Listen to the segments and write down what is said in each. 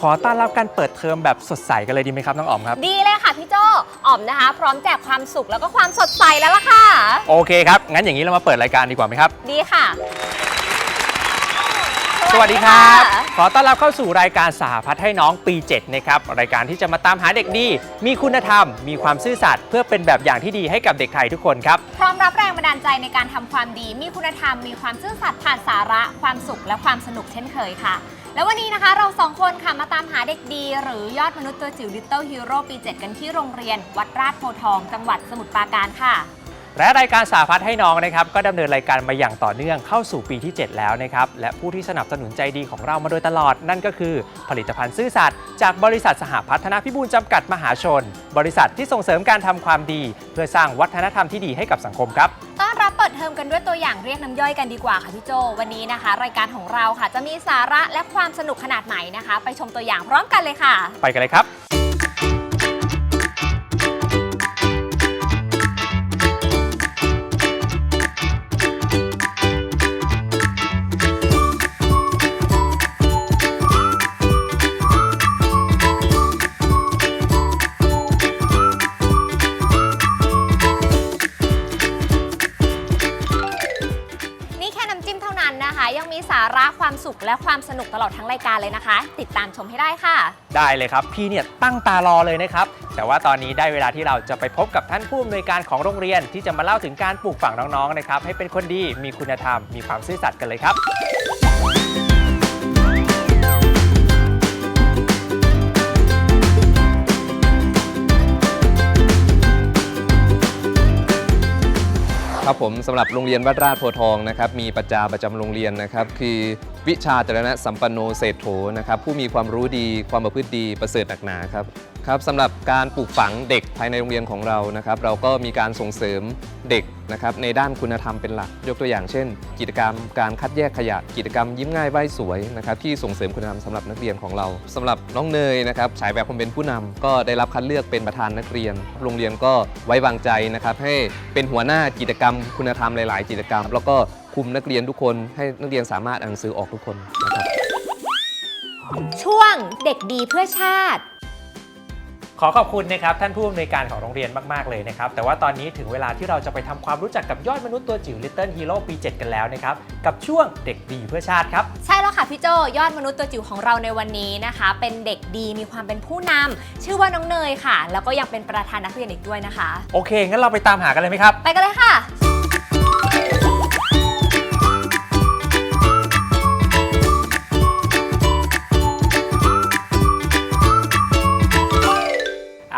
ขอต้อนรับการเปิดเทอมแบบสดใสกันเลยดีไหมครับน้องอ๋อมครับ ดีเลยค่ะพี่โจอ๋อมนะคะ พร้อมแจกความสุขแล้วก็ความสดใสแล้วล่ะค่ะ โอเคครับ งั้นอย่างนี้เรามาเปิดรายการดีกว่าไหมครับ ดีค่ะ สวัสดีครับ ขอต้อนรับเข้าสู่รายการสหพัฒน์ให้น้องปี 7 นะครับ รายการที่จะมาตามหาเด็กดี มีคุณธรรม มีความซื่อสัตย์เพื่อเป็นแบบอย่างที่ดีให้กับเด็กไทยทุกคนครับ พร้อมรับแรงบันดาลใจในการทำความดี มีคุณธรรม มีความซื่อสัตย์ผ่านสาระ ความสุขและความสนุกเช่นเคยค่ะ แล้ววันนี้นะคะเราสองคนค่ะมาตามหาเด็กดี หรือยอดมนุษย์ตัวจิ๋ว Little Hero ปี 7 กันที่โรงเรียน วัดราชโพทอง จังหวัดสมุทรปราการค่ะ และรายการสาพัฒน์ให้น้องนะครับก็ดำเนินรายการมาอย่างต่อเนื่องเข้าสู่ปีที่ 7 แล้วนะครับและผู้ที่สนับสนุนใจดีของเรามาโดยตลอด นั่นก็คือ ผลิตภัณฑ์ซื่อสัตย์จากบริษัทสหพัฒนาพิบูลจำกัดมหาชน บริษัทที่ส่งเสริมการทำความดี เพื่อสร้างวัฒนธรรมที่ดีให้กับสังคมครับต้อนรับเปิดเทอมกันด้วยตัวอย่างเรียกน้ำย่อยกันดีกว่าค่ะพี่โจวันนี้นะคะ รายการของเราค่ะจะมีสาระและความสนุกขนาดไหนนะคะ ไปชมตัวอย่างพร้อมกันเลยค่ะ ไปกันเลยครับ และความสนุกตลอดทั้งรายการเลยนะคะ ติดตามชมให้ได้ค่ะ ได้เลยครับ พี่เนี่ยตั้งตารอเลยนะครับ แต่ว่าตอนนี้ได้เวลาที่เราจะไปพบกับท่านผู้อำนวยการของโรงเรียน ที่จะมาเล่าถึงการปลูกฝังน้องๆนะครับให้เป็นคนดีมีคุณธรรมมีความซื่อสัตย์กันเลยครับ ครับผมสำหรับโรงเรียนวัดราชโพธิ์ทองนะครับมีประจาประจำโรงเรียนนะครับ คือวิชาจรณะสัมปันโนเศรษโถนะครับผู้มีความรู้ดีความประพฤติดีประเสริฐหนักหนาครับครับสำหรับการปลูกฝังเด็กภายในโรงเรียนของเรานะครับ เราก็มีการส่งเสริมเด็กนะครับในด้านคุณธรรมเป็นหลัก ยกตัวอย่างเช่น กิจกรรมการคัดแยกขยะ กิจกรรมยิ้มง่ายไหวสวยนะครับที่ส่งเสริมคุณธรรมสำหรับนักเรียนของเราสำหรับน้องเนยนะครับฉายแบบความเป็นผู้นำก็ได้รับคัดเลือกเป็นประธานนักเรียน โรงเรียนก็ไว้วางใจนะครับให้เป็นหัวหน้ากิจกรรมคุณธรรมหลาย ๆ กิจกรรม แล้วก็ คุมนักเรียนทุกคนให้นักเรียนสามารถอ่านหนังสือออกทุกคนนะครับ ช่วงเด็กดีเพื่อชาติ ขอขอบคุณนะครับท่านผู้อำนวยการของโรงเรียนมาก ๆ เลยนะครับ แต่ว่าตอนนี้ถึงเวลาที่เราจะไปทำความรู้จักกับยอดมนุษย์ตัวจิ๋ว Little Hero ปี 7 กันแล้วนะครับ กับช่วงเด็กดีเพื่อชาติครับ ใช่แล้วค่ะพี่โจยอดมนุษย์ตัวจิ๋วของเราในวันนี้นะคะ เป็นเด็กดีมีความเป็นผู้นำชื่อว่าน้องเนยค่ะ แล้วก็ยังเป็นประธานนักเรียนอีกด้วยนะคะ โอเค งั้นเราไปตามหากันเลยไหมครับ ไปกันเลยค่ะ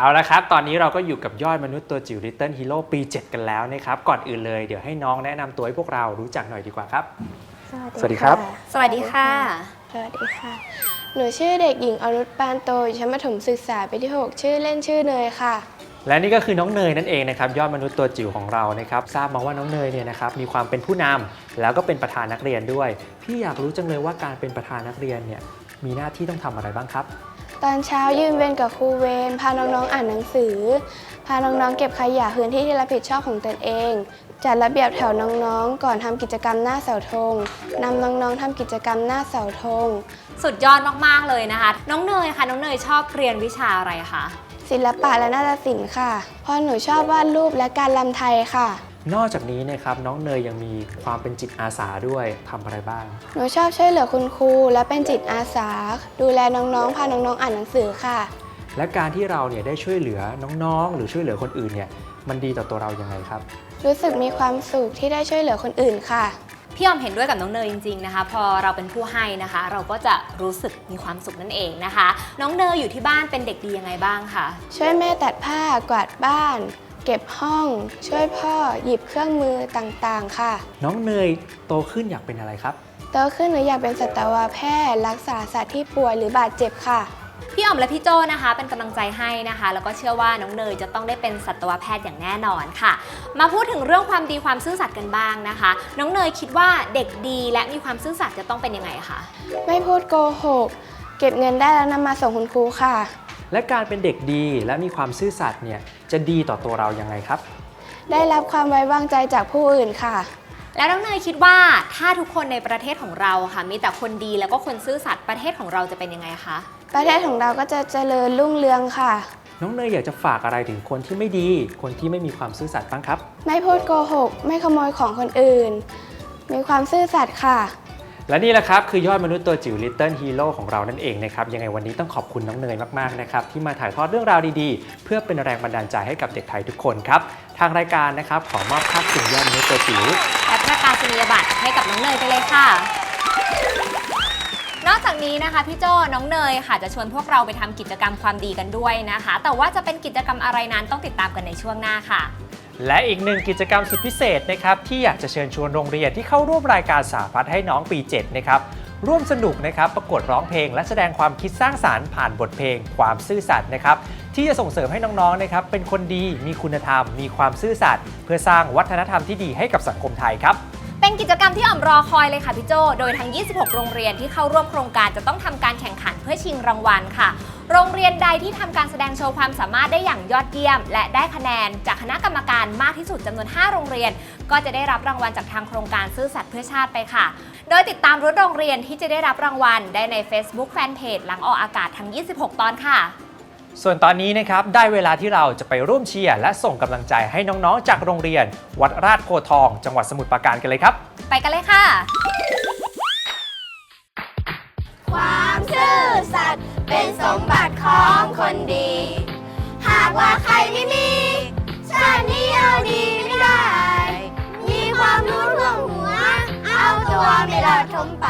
เอาละครับ ตอนนี้เราก็อยู่กับยอดมนุษย์ตัวจิ๋ว Little Hero ปี 7 กันแล้วนะครับ ก่อนอื่นเลยเดี๋ยวให้น้องแนะนำตัวให้พวกเรารู้จักหน่อยดีกว่าครับ สวัสดีครับ สวัสดีค่ะ สวัสดีค่ะ หนูชื่อเด็กหญิงอรุณปานโตอยู่ชั้นประถมศึกษาปีที่ 6 ชื่อเล่นชื่อเนยค่ะ และนี่ก็คือน้องเนยนั่นเองนะครับ ยอดมนุษย์ตัวจิ๋วของเรานะครับ ทราบมาว่าน้องเนยเนี่ยนะครับมีความเป็นผู้นำแล้วก็เป็นประธานนักเรียนด้วย พี่อยากรู้จังเลยว่าการเป็นประธานนักเรียนเนี่ยมีหน้าที่ต้องทำอะไรบ้างครับ ตอนเช้ายืนเวรกับครูเวรพาน้องๆอ่านหนังสือ พาน้องๆเก็บขยะพื้นที่ที่รับผิดชอบของตนเอง จัดระเบียบแถวน้องๆ ก่อนทำกิจกรรมหน้าเสาธงนำน้องๆทำกิจกรรมหน้าเสาธงสุดยอดมากๆเลยนะคะ น้องเนยค่ะน้องเนยชอบเรียนวิชาอะไรคะศิลปะและนาฏศิลป์ค่ะเพราะหนูชอบวาดรูปและการลำไทยค่ะ นอกจากนี้นะครับน้องเนยยังมีความเป็นจิตอาสาด้วยทำอะไรบ้าง หนูชอบช่วยเหลือคุณครูและเป็นจิตอาสา ดูแลน้องๆ พาน้องๆ อ่านหนังสือค่ะ และการที่เราเนี่ยได้ช่วยเหลือน้องๆ หรือช่วยเหลือคนอื่นเนี่ยมันดีต่อตัวเรายังไงครับ รู้สึกมีความสุขที่ได้ช่วยเหลือคนอื่นค่ะ พี่ออมเห็นด้วยกับน้องเนยจริงๆนะคะ พอเราเป็นผู้ให้นะคะ เราก็จะรู้สึกมีความสุขนั่นเองนะคะ น้องเนยอยู่ที่บ้านเป็นเด็กดียังไงบ้างคะช่วยแม่ตัดผ้ากวาดบ้าน เก็บห้อง ช่วยพ่อหยิบเครื่องมือต่างๆ ค่ะ น้องเนยโตขึ้นอยากเป็นอะไรครับ โตขึ้นหนูอยากเป็นสัตวแพทย์รักษาสัตว์ที่ป่วยหรือบาดเจ็บค่ะ พี่ออมและพี่โจนะคะ เป็นกำลังใจให้นะคะ แล้วก็เชื่อว่าน้องเนยจะต้องได้เป็นสัตวแพทย์อย่างแน่นอนค่ะ มาพูดถึงเรื่องความดีความซื่อสัตย์กันบ้างนะคะ น้องเนยคิดว่าเด็กดีและมีความซื่อสัตย์จะต้องเป็นยังไงคะ ไม่พูดโกหก เก็บเงินได้แล้วนำมาส่งคุณครูค่ะ และการเป็นเด็กดีและมีความซื่อสัตย์เนี่ยจะดีต่อตัวเรายังไงครับ ได้รับความไว้วางใจจากผู้อื่นค่ะ แล้วน้องเนยคิดว่าถ้าทุกคนในประเทศของเราค่ะ มีแต่คนดีแล้วก็คนซื่อสัตย์ประเทศของเราจะเป็นยังไงคะ ประเทศของเราก็จะเจริญรุ่งเรืองค่ะ น้องเนยอยากจะฝากอะไรถึงคนที่ไม่ดี คนที่ไม่มีความซื่อสัตย์บ้างครับ ไม่พูดโกหก ไม่ขโมยของคนอื่น มีความซื่อสัตย์ค่ะ และนี่แหละครับ คือยอดมนุษย์ตัวจิ๋ว Little Hero ของเรานั่นเองนะครับ ยังไงวันนี้ต้องขอบคุณน้องเนยมาก ๆ นะครับ ที่มาถ่ายทอดเรื่องราวดีๆ เพื่อเป็นแรงบันดาลใจให้กับเด็กไทยทุกคนครับ ทางรายการนะครับ ขอมอบภาพสิ่งยอดมนุษย์ตัวจิ๋วและประกาศนียบัตรให้กับน้องเนยไปเลยค่ะ นอกจากนี้นะคะพี่โจน้องเนยค่ะจะชวนพวกเราไปทำกิจกรรมความดีกันด้วยนะคะ แต่ว่าจะเป็นกิจกรรมอะไรนั้นต้องติดตามกันในช่วงหน้าค่ะ และอีกหนึ่งกิจกรรมสุดพิเศษนะครับที่อยากจะเชิญชวนโรงเรียนที่เข้าร่วมรายการสาพัฒให้น้องปี 7 นะครับร่วมสนุกนะครับประกวดร้องเพลง และแสดงความคิดสร้างสารรค์ผ่านบทเพลง ความซื่อสัตย์นะครับที่จะส่งเสริมให้น้องๆนะครับเป็นคนดีมีคุณธรรม มีความซื่อสัตย์เพื่อสร้างวัฒนธรรมที่ดีให้กับสังคมไทยครับ เป็นกิจกรรมที่อ่อมรอคอยเลยค่ะพี่โจโดยทั้ง 26 โรงเรียนที่เข้าร่วมโครงการจะต้องทำการแข่งขันเพื่อชิงรางวัลค่ะ โรงเรียนใดที่ทำการแสดงโชว์ความสามารถได้อย่างยอดเยี่ยม และได้คะแนนจากคณะกรรมการมากที่สุดจำนวน 5 โรงเรียน ก็จะได้รับรางวัลจากทางโครงการซื่อสัตย์เพื่อชาติไปค่ะ โดยติดตามรุ่นโรงเรียนที่จะได้รับรางวัลได้ใน Facebook Fanpage หลังออกอากาศทั้ง 26 ตอนค่ะ ส่วนตอนนี้นะครับได้เวลาที่เราจะไปร่วมเชียร์และส่งกำลังใจให้น้องๆ จากโรงเรียน วัดราชโพธิ์ทอง จังหวัดสมุทรปราการกันเลยครับ ไปกันเลยค่ะ ความซื่อสัตย์เป็นสมบัติของคนดี หากว่าใครไม่มี ชาตินี้เอาดีไม่ได้ มีความรู้ท่วมหัว เอาตัวไม่รอดทมไป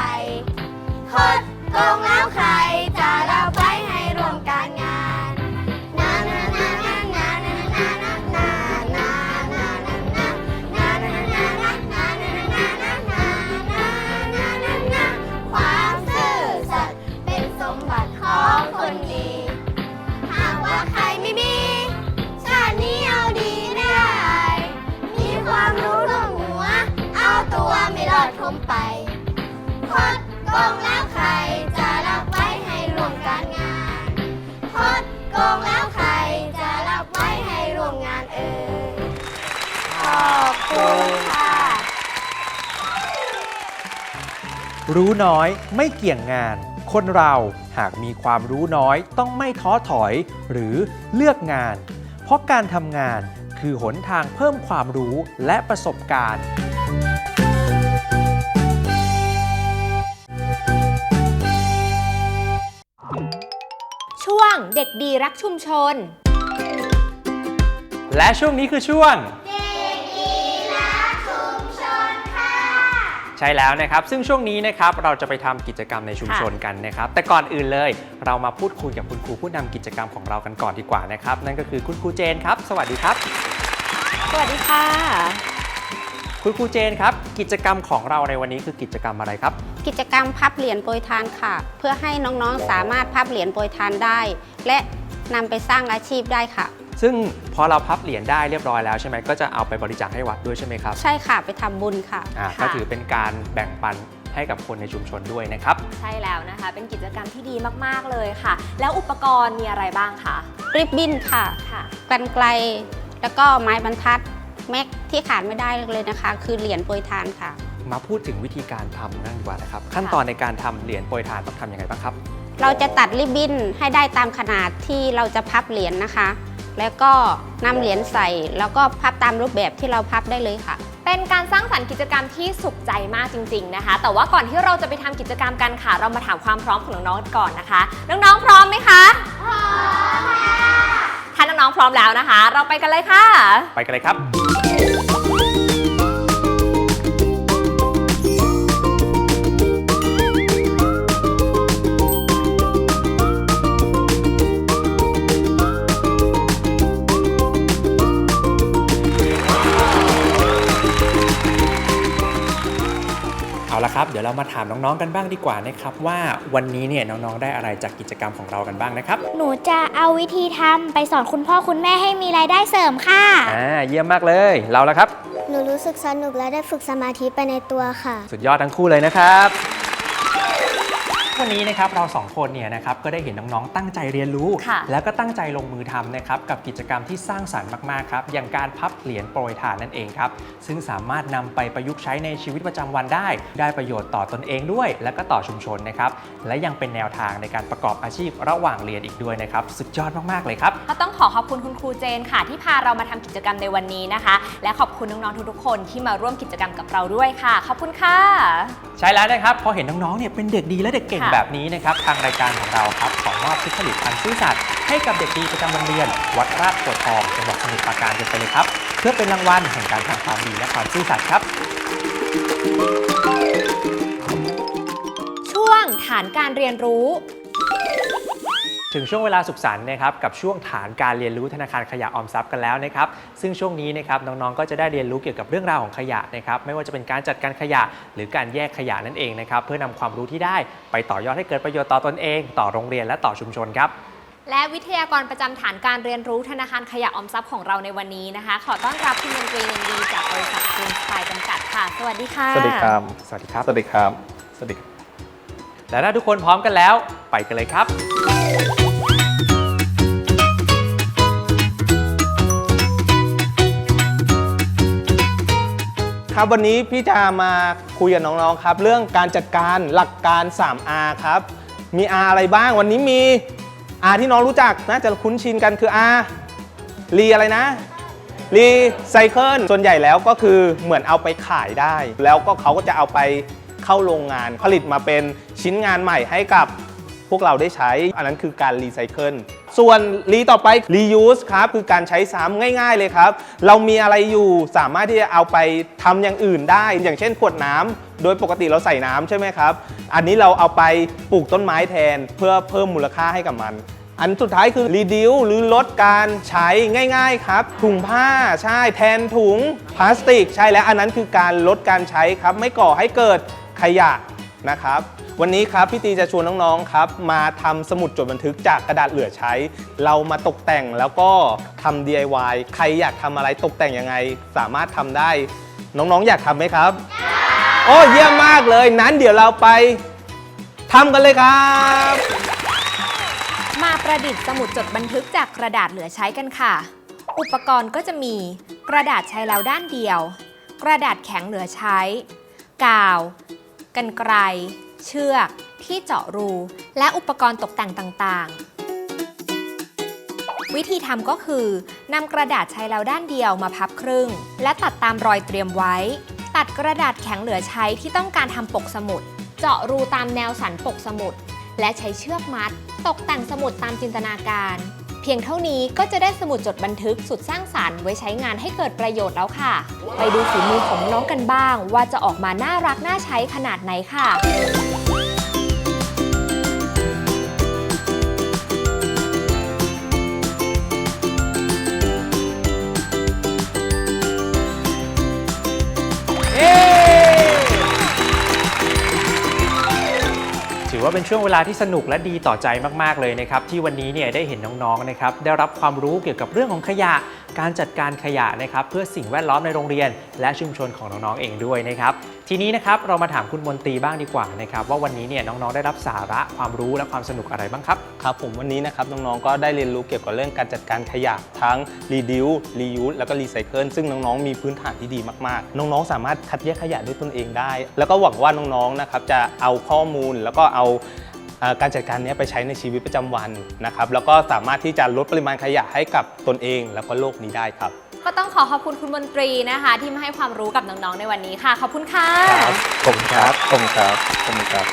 คดโกงแล้ว คุณค่ะ รู้น้อยไม่เกี่ยงงาน คนเราหากมีความรู้น้อยต้องไม่ท้อถอย หรือเลือกงาน เพราะการทำงานคือหนทางเพิ่มความรู้และประสบการณ์ช่วงเด็กดีรักชุมชน และช่วงนี้คือช่วง ใช่แล้วนะครับ ซึ่งช่วงนี้นะครับเราจะไปทำกิจกรรมในชุมชนกันนะครับ แต่ก่อนอื่นเลย เรามาพูดคุยกับคุณครูผู้นำกิจกรรมของเรากันก่อนดีกว่านะครับ นั่นก็คือคุณครูเจนครับ สวัสดีครับ สวัสดีค่ะ คุณครูเจนครับ กิจกรรมของเราในวันนี้คือกิจกรรมอะไรครับ กิจกรรมพับเหรียญโปรยทานค่ะ เพื่อให้น้องๆสามารถพับเหรียญโปรยทานได้ และนำไปสร้างอาชีพได้ค่ะ ซึ่งพอเราพับเหรียญได้เรียบร้อยแล้วใช่ไหมก็จะเอาไปบริจาคให้วัดด้วยใช่ไหมครับใช่ค่ะไปทำบุญค่ะอ่าค่ะก็ถือเป็นการแบ่งปันให้กับคนในชุมชนด้วยนะครับ ใช่แล้วนะคะ เป็นกิจกรรมที่ดีมาก ๆ เลยค่ะ แล้วอุปกรณ์มีอะไรบ้างคะริบบิ้นค่ะ ค่ะ กันไกล แล้วก็ไม้บรรทัด แม็กที่ขาดไม่ได้เลยนะคะ คือเหรียญโปรยทานค่ะ มาพูดถึงวิธีการทำนั่นดีกว่านะครับ ขั้นตอนในการทำเหรียญโปรยทานต้องทำยังไงบ้างครับ เราจะตัดริบบิ้นให้ได้ตามขนาดที่เราจะพับเหรียญนะคะ แล้วก็นำเหรียญใส่ แล้วก็พับตามรูปแบบที่เราพับได้เลยค่ะ เป็นการสร้างสรรค์กิจกรรมที่สุขใจมากจริง ๆนะคะ แต่ว่าก่อนที่เราจะไปทำกิจกรรมกันค่ะ เรามาถามความพร้อมของน้องๆกันก่อนนะคะ น้องๆพร้อมไหมคะพร้อมค่ะถ้าน้องๆพร้อมแล้วนะคะ เราไปกันเลยค่ะ ไปกันเลยครับ ละครับ เดี๋ยวเรามาถามน้องๆกันบ้างดีกว่านะครับว่าวันนี้เนี่ยน้องๆได้อะไรจากกิจกรรมของเรากันบ้างนะครับหนูจะเอาวิธีทำไปสอนคุณพ่อคุณแม่ให้มีรายได้เสริมค่ะ อ่าเยี่ยมมากเลยเราละครับ หนูรู้สึกสนุกและได้ฝึกสมาธิไปในตัวค่ะ สุดยอดทั้งคู่เลยนะครับ วันนี้นะครับเราสองคนเนี่ยนะครับก็ได้เห็นน้องๆ ตั้งใจเรียนรู้ ค่ะ แล้วก็ตั้งใจลงมือทำนะครับกับกิจกรรมที่สร้างสรรค์มากๆครับอย่างการพับเหรียญโปรยทานนั่นเองครับซึ่งสามารถนำไปประยุกต์ใช้ในชีวิตประจำวันได้ ได้ประโยชน์ต่อตนเองด้วย และก็ต่อชุมชนนะครับและยังเป็นแนวทางในการประกอบอาชีพระหว่างเรียนอีกด้วยนะครับสุดยอดมากๆเลยครับ ก็ต้องขอขอบคุณคุณครูเจนค่ะ ที่พาเรามาทำกิจกรรมในวันนี้นะคะ และขอบคุณน้องๆทุกๆคนที่มาร่วมกิจกรรมกับเราด้วยค่ะ ขอบคุณค่ะ ใช่แล้วนะครับพอเห็นน้องๆ เนี่ยเป็นเด็กดีและเด็กเก่งค่ะแบบนี้นะครับทางรายการของเราครับขอมอบชุดผลิตภัณฑ์ซื่อสัตย์ให้กับเด็กดีประจำโรงเรียน วัดราชโพธิ์ทองจังหวัดสมุทรปราการกันไปเลยครับ เพื่อเป็นรางวัลแห่งการทำความดีและความซื่อสัตย์ครับ ช่วงฐานการเรียนรู้ ถึงช่วงเวลาสุขสันต์นะครับกับช่วงฐานการเรียนรู้ธนาคารขยะออมทรัพย์กันแล้วนะครับซึ่งช่วงนี้นะครับน้องๆก็จะได้เรียนรู้เกี่ยวกับเรื่องราวของขยะนะครับไม่ว่าจะเป็นการจัดการขยะ หรือการแยกขยะนั่นเองนะครับเพื่อนำความรู้ที่ได้ไปต่อยอดให้เกิดประโยชน์ต่อตนเอง ต่อโรงเรียนและต่อชุมชนครับและวิทยากรประจำฐานการเรียนรู้ธนาคารขยะออมทรัพย์ของเราในวันนี้นะคะ ขอต้อนรับคุณมนตรีเงินดีจากบริษัทกรุงสกายจำกัดค่ะ สวัสดีค่ะ สวัสดีครับ สวัสดีครับ สวัสดีครับ สวัสดีครับและถ้าทุกคนพร้อมกันแล้ว ไปกันเลยครับ ครับวันนี้พี่จะมาคุยกับน้องๆครับ เรื่องการจัดการหลักการ 3R ครับ มี R อะไรบ้างวันนี้มี R ที่น้องรู้จักน่าจะคุ้นชินกันคือ R รีอะไรนะรีไซเคิลส่วนใหญ่แล้วก็คือเหมือนเอาไปขายได้ แล้วก็เขาก็จะเอาไปเข้าโรงงานผลิตมาเป็นชิ้นงานใหม่ให้กับ พวกเราได้ใช้ อันนั้นคือการรีไซเคิลส่วนรีต่อไป reuse ครับคือการใช้ซ้ำง่ายๆเลยครับ เรามีอะไรอยู่สามารถที่จะเอาไปทำอย่างอื่นได้ อย่างเช่นขวดน้ำโดยปกติเราใส่น้ำใช่ไหมครับ อันนี้เราเอาไปปลูกต้นไม้แทนเพื่อเพิ่มมูลค่าให้กับมันอันสุดท้ายคือ reduce หรือลดการใช้ง่ายๆครับ ถุงผ้าใช่แทนถุงพลาสติก ใช่แล้วอันนั้นคือการลดการใช้ครับ ไม่ก่อให้เกิดขยะนะครับ วันนี้ครับพี่ตีจะชวนน้องๆครับมาทำสมุดจดบันทึกจากกระดาษเหลือใช้ เรามาตกแต่งแล้วก็ทำ DIY ใครอยากทำอะไรตกแต่งยังไง สามารถทำได้ น้องๆอยากทำไหมครับ โอ้เยี่ยมมากเลยนั้นเดี๋ยวเราไปทำกันเลยครับ มาประดิษฐ์สมุดจดบันทึกจากกระดาษเหลือใช้กันค่ะ อุปกรณ์ก็จะมี กระดาษใช้แล้วด้านเดียว กระดาษแข็งเหลือใช้ กาว กันไกร เชือก ที่เจาะรู และอุปกรณ์ตกแต่งต่างๆ วิธีทำก็คือนำกระดาษใช้แล้วด้านเดียวมาพับครึ่ง และตัดตามรอยเตรียมไว้ ตัดกระดาษแข็งเหลือใช้ที่ต้องการทำปกสมุด เจาะรูตามแนวสันปกสมุด และใช้เชือกมัด ตกแต่งสมุดตามจินตนาการ เพียงเท่านี้ก็จะได้สมุดจดบันทึกสุดสร้างสารรค์ไว้ใช้งานให้เกิดประโยชน์แล้วค่ะ ไปดูฝีมือของน้องกันบ้าง ว่าจะออกมาน่ารักน่าใช้ขนาดไหนค่ะ อว่าเป็นช่วงเวลาที่สนุกและดีต่อใจมากๆเลยนะครับที่วันนี้เนี่ยได้เห็นน้องๆนะครับได้รับความรู้เกี่ยวกับเรื่องของขยะ การจัดการขยะนะครับเพื่อสิ่งแวดล้อมในโรงเรียน และชุมชนของน้องๆเองด้วยนะครับทีนี้นะครับเรามาถามคุณมนตรีบ้างดีกว่านะครับว่าวันนี้เนี่ยน้องๆได้รับสาระความรู้และความสนุกอะไรบ้างครับครับผมวันนี้นะครับน้องๆก็ได้เรียนรู้เกี่ยวกับเรื่องการจัดการขยะทั้ง reduce reuse แล้วก็ recycle ซึ่งน้องๆมีพื้นฐานที่ดีมากๆ น้องๆ สามารถคัดแยกขยะด้วยตนเองได้ แล้วก็หวังว่าน้องๆนะครับจะเอาข้อมูลแล้วก็เอา การจัดการนี้ไปใช้ในชีวิตประจำวันนะครับ แล้วก็สามารถที่จะลดปริมาณขยะให้กับตนเองแล้วก็โลกนี้ได้ครับ ก็ต้องขอขอบคุณคุณมนตรีนะคะ ที่มาให้ความรู้กับน้องๆในวันนี้ค่ะ ขอบคุณค่ะครับคุครับผมครับผมครับ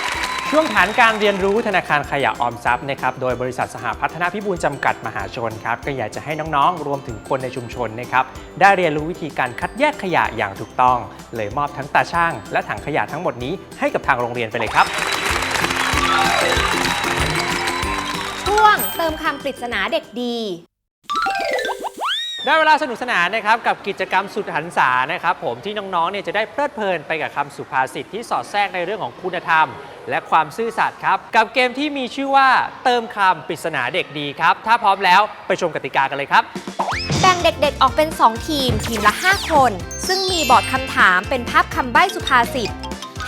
ช่วงฐานการเรียนรู้ธนาคารขยะออมทรัพย์นะครับโดยบริษัทสหพัฒนาพิบูลจำกัดมหาชนครับก็อยากจะให้น้องๆ รวมถึงคนในชุมชนนะครับได้เรียนรู้วิธีการคัดแยกขยะอย่างถูกต้อง เลยมอบทั้งตาช่าง และถังขยะทั้งหมดนี้ให้กับทางโรงเรียนไปเลยครับ ช่วงเติมคำปริศนาเด็กดี ได้เวลาสนุกสนานนะครับกับกิจกรรมสุดหันษานะครับผมที่น้องๆเนี่ยจะได้เพลิดเพลินไปกับคำสุภาษิตที่สอดแทรกในเรื่องของคุณธรรม และความซื่อสัตย์ครับ กับเกมที่มีชื่อว่าเติมคำปริศนาเด็กดีครับ ถ้าพร้อมแล้วไปชมกติกากันเลยครับ แบ่งเด็กๆออกเป็น 2 ทีม ทีมละ 5 คน ซึ่งมีบอร์ดคำถามเป็นภาพคำใบ้สุภาษิต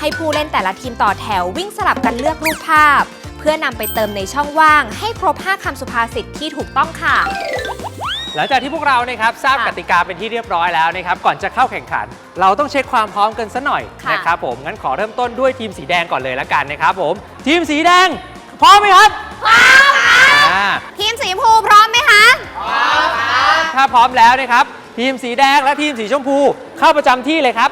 ให้ผู้เล่นแต่ละทีมต่อแถววิ่งสลับกันเลือกรูปภาพ เพื่อนำไปเติมในช่องว่างให้ครบ 5คำสุภาษิตที่ถูกต้องค่ะ หลังจากที่พวกเรานะครับทราบกติกาเป็นที่เรียบร้อยแล้วนะครับก่อนจะเข้าแข่งขัน เราต้องเช็คความพร้อมกันสัหน่อยะนะครับผมงั้นขอเริ่มต้นด้วยทีมสีแดงก่อนเลยละกันนะครับผมทีมสีแดง พร้อมไหมครับพร้อมอ่าทีมสีชมพูพร้อมไหมคะ ถ้าพร้อมแล้วนะครับทีมสีแดงและทีมสีชมพูเข้าประจำที่เลยครับ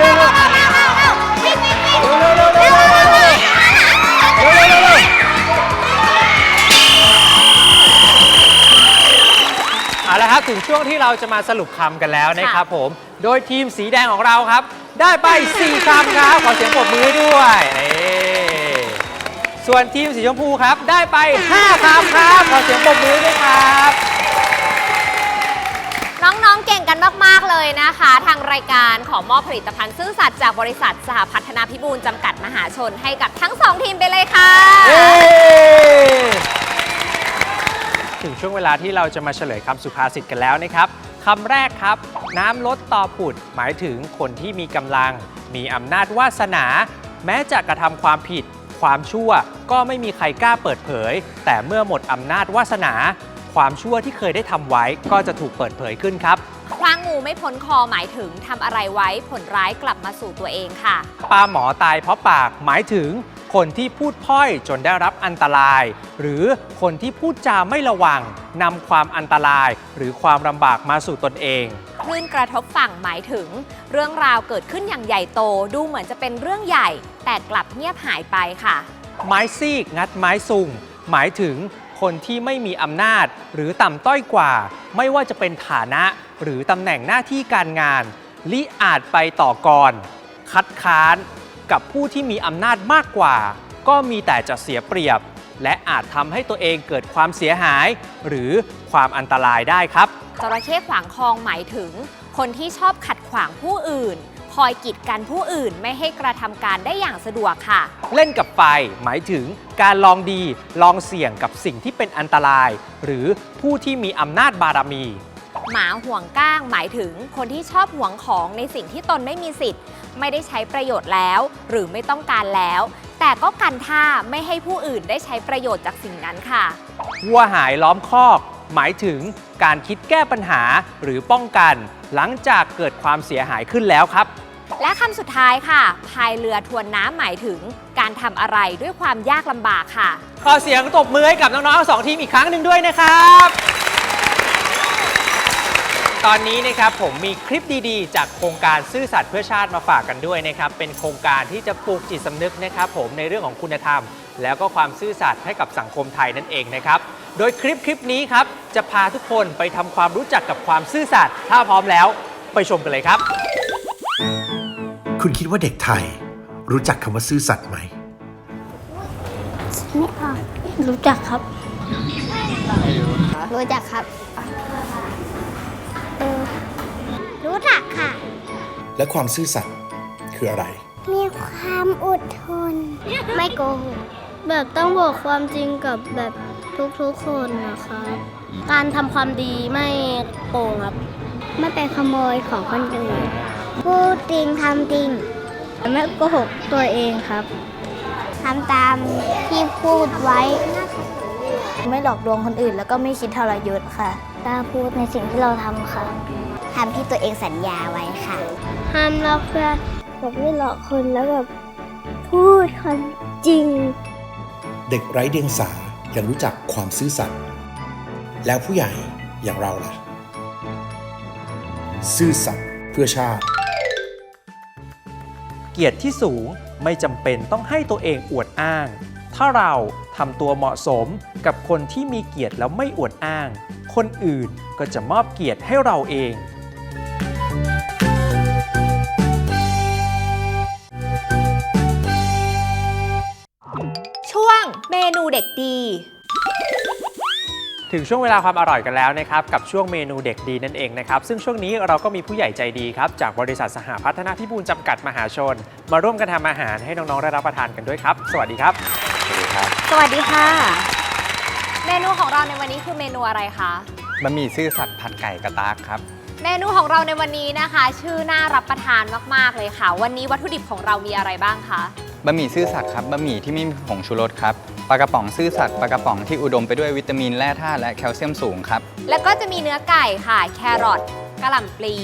ถึงช่วงที่เราจะมาสรุปคำกันแล้วนะครับผม โดยทีมสีแดงของเราครับ ได้ไป 4คำครับ ขอเสียงปรบมือให้ด้วยนี่ส่วนทีมสีชมพูครับ ได้ไป 5คำครับ ขอเสียงปรบมือด้วยครับ น้องๆ เก่งกันมาก ๆ เลยนะคะ ทางรายการขอมอบผลิตภัณฑ์ซื่อสัตย์จากบริษัทสหพัฒนาพิบูลจำกัดมหาชนให้กับทั้งสองทีมไปเลยค่ะเย้ ถึงช่วงเวลาที่เราจะมาเฉลยคำสุภาษิตกันแล้วนะครับคำแรกครับ น้ำลดต่อผุด หมายถึงคนที่มีกำลัง มีอำนาจวาสนา แม้จะกระทำความผิด ความชั่วก็ไม่มีใครกล้าเปิดเผย แต่เมื่อหมดอำนาจวาสนา ความชั่วที่เคยได้ทำไว้ก็จะถูกเปิดเผยขึ้นครับ คว้างงูไม่พ้นคอหมายถึงทำอะไรไว้ผลร้ายกลับมาสู่ตัวเองค่ะ ปลาหมอตายเพราะปากหมายถึงคนที่พูดพร่อยจนได้รับอันตราย หรือคนที่พูดจาไม่ระวังนำความอันตราย หรือความลำบากมาสู่ตนเอง คลื่นกระทบฝั่งหมายถึง เรื่องราวเกิดขึ้นอย่างใหญ่โตดูเหมือนจะเป็นเรื่องใหญ่ แต่กลับเงียบหายไปค่ะ ไม้ซีกงัดไม้ซุงหมายถึง คนที่ไม่มีอำนาจ หรือต่ำต้อยกว่า ไม่ว่าจะเป็นฐานะหรือตำแหน่งหน้าที่การงาน ลิอาจไปต่อกรคัดค้านกับผู้ที่มีอำนาจมากกว่า ก็มีแต่จะเสียเปรียบ และอาจทำให้ตัวเองเกิดความเสียหาย หรือความอันตรายได้ครับจระเข้ขวางคลองหมายถึง คนที่ชอบขัดขวางผู้อื่น คอยกีดกันผู้อื่นไม่ให้กระทำการได้อย่างสะดวกค่ะ เล่นกับไฟหมายถึงการลองดีลองเสี่ยงกับสิ่งที่เป็นอันตราย หรือผู้ที่มีอำนาจบารมี หมาห่วงก้างหมายถึงคนที่ชอบห่วงของในสิ่งที่ตนไม่มีสิทธิ์ ไม่ได้ใช้ประโยชน์แล้ว หรือไม่ต้องการแล้ว แต่ก็กันท่าไม่ให้ผู้อื่นได้ใช้ประโยชน์จากสิ่งนั้นค่ะ วัวหายล้อมคอก หมายถึงการคิดแก้ปัญหาหรือป้องกัน หลังจากเกิดความเสียหายขึ้นแล้วครับ และคำสุดท้ายค่ะพายเรือทวนน้ำหมายถึงการทำอะไรด้วยความยากลำบากค่ะ ขอเสียงตบมือให้กับน้องๆทั้งสองทีมอีกครั้งหนึ่งด้วยนะครับ ตอนนี้นะครับผมมีคลิปดีๆ จากโครงการซื่อสัตย์เพื่อชาติมาฝากกันด้วยนะครับ เป็นโครงการที่จะปลูกจิตสำนึกนะครับผมในเรื่องของคุณธรรม แล้วก็ความซื่อสัตย์ให้กับสังคมไทยนั่นเองนะครับ โดยคลิปคลิปนี้ครับ จะพาทุกคนไปทำความรู้จักกับความซื่อสัตย์ถ้าพร้อมแล้วไปชมกันเลยครับ คุณคิดว่าเด็กไทย รู้จักคำว่าซื่อสัตย์ไหมไม่ออกรู้จักครับ รู้จักครับเออรู้จักค่ะ และความซื่อสัตย์คืออะไร มีความอดทน ไม่โกหกแบบต้องบอกความจริงกับแบบทุกๆคนนะครับ การทำความดีไม่โกงครับ ไม่ไปขโมยของคนอื่นพูดจริงทำจริงไม่โกหกตัวเองครับทำตามที่พูดไว้ ไม่หลอกลวงคนอื่น แล้วก็ไม่คิดทรยศค่ะกล้าพูดในสิ่งที่เราทำค่ะทำที่ตัวเองสัญญาไว้ค่ะ ห้ามหลอกเพื่อ แบบไม่หลอกคนแล้วแบบพูดความจริง เด็กไร้เดียงสายังรู้จักความซื่อสัตย์แล้วผู้ใหญ่อย่างเราล่ะ ซื่อสัตย์เพื่อชาติ เกียรติที่สูงไม่จำเป็นต้องให้ตัวเองอวดอ้าง ถ้าเราทำตัวเหมาะสมกับคนที่มีเกียรติแล้วไม่อวดอ้าง คนอื่นก็จะมอบเกียรติให้เราเอง ถึงช่วงเวลาความอร่อยกันแล้วนะครับกับช่วงเมนูเด็กดีนั่นเองนะครับซึ่งช่วงนี้เราก็มีผู้ใหญ่ใจดีครับจากบริษัทสหพัฒนาพิบูลจำกัดมหาชน มาร่วมกันทำอาหารให้น้องๆได้รับประทานกันด้วยครับ สวัสดีครับ สวัสดีครับ สวัสดีค่ะ เมนูของเราในวันนี้คือเมนูอะไรคะบะหมี่ซื่อสัตย์ผัดไก่กระตากครับ เมนูของเราในวันนี้นะคะ ชื่อน่ารับประทานมากๆเลยค่ะ วันนี้วัตถุดิบของเรามีอะไรบ้างคะบะหมี่ซื่อสัตย์ครับบะหมี่ที่ไม่มีผงชูรสครับ ปลากระป๋องซื่อสัตย์ปลากระป๋องที่อุดมไปด้วยวิตามินแร่ธาตุและแคลเซียมสูงครับ แล้วก็จะมีเนื้อไก่ค่ะ แครอทกระหล่ำปลี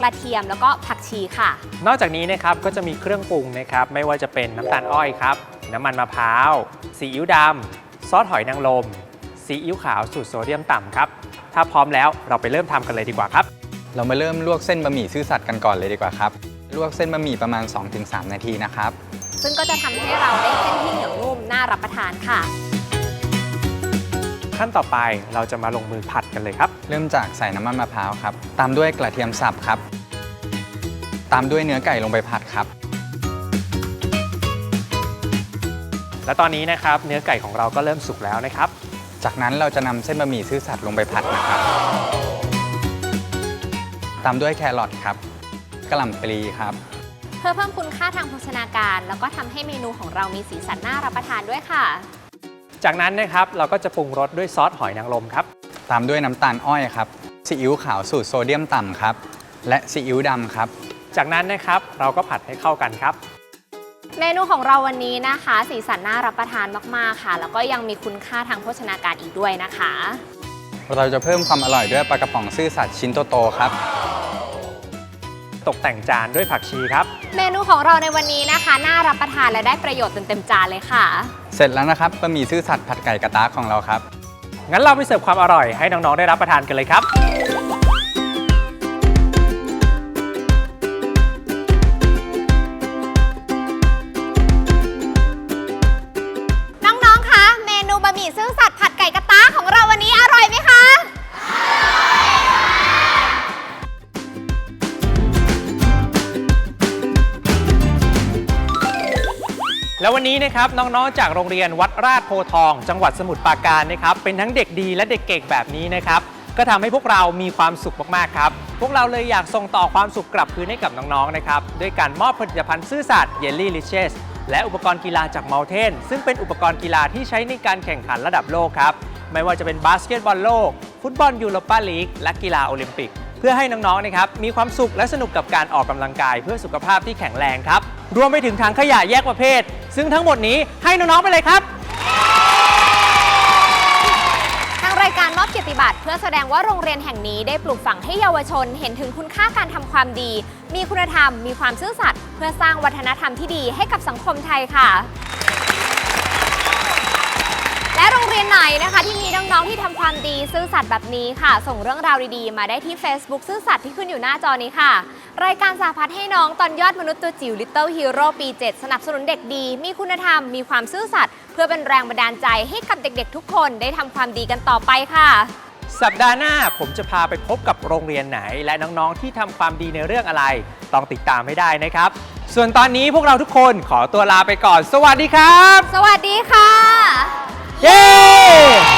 กระเทียมแล้วก็ผักชีค่ะ นอกจากนี้นะครับก็จะมีเครื่องปรุงนะครับไม่ว่าจะเป็นน้ำตาลอ้อยครับ น้ำมันมะพร้าวซีอิ๊วดำซอสหอยนางรมซีอิ๊วขาวสูตรโซเดียมต่ำครับถ้าพร้อมแล้วเราไปเริ่มทำกันเลยดีกว่าครับ เรามาเริ่มลวกเส้นบะหมี่ซื่อสัตย์กันก่อนเลยดีกว่าครับ ลวกเส้นบะหมี่ประมาณ 2-3 นาทีนะครับ ซึ่งก็จะทำให้เราได้เส้นที่เหนียวนุ่มน่ารับประทานค่ะ ขั้นต่อไปเราจะมาลงมือผัดกันเลยครับ เริ่มจากใส่น้ำมันมะพร้าวครับ ตามด้วยกระเทียมสับครับ ตามด้วยเนื้อไก่ลงไปผัดครับ และตอนนี้นะครับเนื้อไก่ของเราก็เริ่มสุกแล้วนะครับ จากนั้นเราจะนำเส้นบะหมี่ซื่อสัตย์ลงไปผัดนะครับ ตามด้วยแครอทครับกระหล่ำปลีครับ เพื่อเพิ่มคุณค่าทางโภชนาการ แล้วก็ทำให้เมนูของเรามีสีสันน่ารับประทานด้วยค่ะ จากนั้นนะครับเราก็จะปรุงรสด้วยซอสหอยนางรมครับ ตามด้วยน้ำตาลอ้อยครับซีอิ๊วขาวสูตรโซเดียมต่ำครับ และซีอิ๊วดำครับ จากนั้นนะครับเราก็ผัดให้เข้ากันครับ เมนูของเราวันนี้นะคะ สีสันน่ารับประทานมากๆค่ะ แล้วก็ยังมีคุณค่าทางโภชนาการอีกด้วยนะคะ เราจะเพิ่มความอร่อยด้วยปลากระป๋องซื่อสัตย์ชิ้นโตๆครับ ตกแต่งจานด้วยผักชีครับ เมนูของเราในวันนี้นะคะ น่ารับประทานและได้ประโยชน์เต็มๆจานเลยค่ะ เสร็จแล้วนะครับบะหมี่ซื่อสัตย์ผัดไก่กระตากของเราครับ งั้นเราไปเสิร์ฟความอร่อยให้น้อง ๆ ได้รับประทานกันเลยครับ นี้นะครับน้องๆ จากโรงเรียนวัดราชโพทอง จังหวัดสมุทรปราการนะครับเป็นทั้งเด็กดีและเด็กเก่งแบบนี้นะครับก็ทำให้พวกเรามีความสุขมากๆครับ พวกเราเลยอยากส่งต่อความสุขกลับคืนให้กับน้องๆนะครับด้วยการมอบผลิตภัณฑ์ซื่อสัตย์เยลลี่ลิเชสและอุปกรณ์กีฬาจากเมลเทนซึ่งเป็นอุปกรณ์กีฬาที่ใช้ในการแข่งขันระดับโลกครับไม่ว่าจะเป็นบาสเกตบอลโลก ฟุตบอลยูโรปาลีกและกีฬาโอลิมปิก เพื่อให้น้องๆนะครับมีความสุขและสนุกกับการออกกำลังกาย เพื่อสุขภาพที่แข็งแรงครับ รวมไปถึงถังขยะแยกประเภท ซึ่งทั้งหมดนี้ให้น้องๆไปเลยครับ ทางรายการมอบเกียรติบัตรเพื่อแสดงว่าโรงเรียนแห่งนี้ได้ปลูกฝังให้เยาวชน เห็นถึงคุณค่าการทำความดี มีคุณธรรม มีความซื่อสัตย์เพื่อสร้างวัฒนธรรมที่ดีให้กับสังคมไทยค่ะ และโรงเรียนไหนนะคะที่มีน้องๆที่ทำความดีซื่อสัตย์แบบนี้ค่ะ ส่งเรื่องราวดีๆ มาได้ที่ Facebook ซื่อสัตย์ที่ขึ้นอยู่หน้าจอนี้ค่ะ รายการสาพัฒน์ให้น้องตอนยอดมนุษย์ตัวจิ๋ว Little Hero ปี 7 สนับสนุนเด็กดี มีคุณธรรม มีความซื่อสัตย์เพื่อเป็นแรงบันดาลใจให้กับเด็กๆ ทุกคนได้ทำความดีกันต่อไปค่ะ สัปดาห์หน้าผมจะพาไปพบกับโรงเรียนไหน และน้องๆที่ทำความดีในเรื่องอะไร ต้องติดตามให้ได้นะครับ ส่วนตอนนี้พวกเราทุกคนขอตัวลาไปก่อน สวัสดีครับ สวัสดีค่ะ 耶！